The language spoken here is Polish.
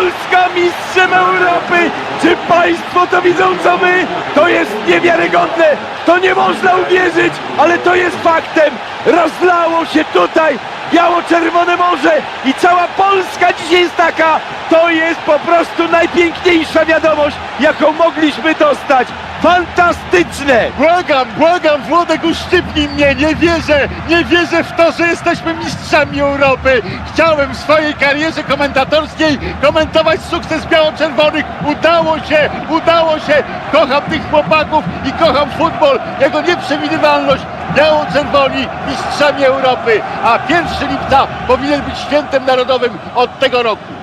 Polska mistrzem Europy! Czy Państwo to widzą co my? To jest niewiarygodne! To nie można uwierzyć, ale to jest faktem! Rozlało się tutaj biało-czerwone morze i cała Polska dzisiaj jest taka! To jest po prostu najpiękniejsza wiadomość, jaką mogliśmy dostać! Fantastyczne! Błagam, błagam, Włodek, uszczypnij mnie, nie wierzę, nie wierzę w to, że jesteśmy mistrzami Europy. Chciałem w swojej karierze komentatorskiej komentować sukces biało-czerwonych. Udało się, udało się. Kocham tych chłopaków i kocham futbol, jego nieprzewidywalność. Biało-czerwoni mistrzami Europy, a 1 lipca powinien być świętem narodowym od tego roku.